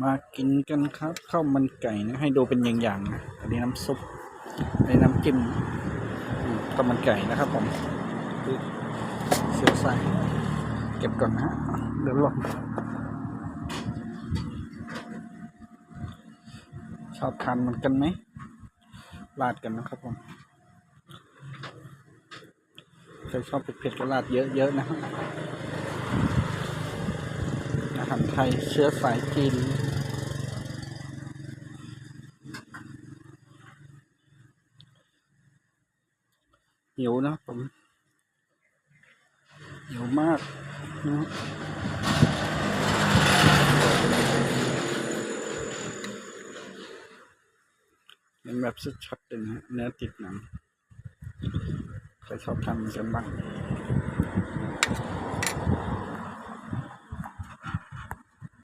มากินกันครับข้าวมันไก่นะให้ดูเป็นอย่างๆนะอันนี้น้ำซุปอันนี้น้ำจิ้มข้าวมันไก่นะครับผมเสียวใส่เก็บก่อนนะเดี๋ยวหล่นชอบทานเหมือนกันไหมราดกันนะครับผมใครชอบเผ็ดๆก็ราดเยอะๆนะ ครับอารไทยเชื้อสายจีนหิวนะผมหิวมากนะเห็นแบบชัดๆเลยนะเนื้อติดหนังใครชอบทำกันบ้าง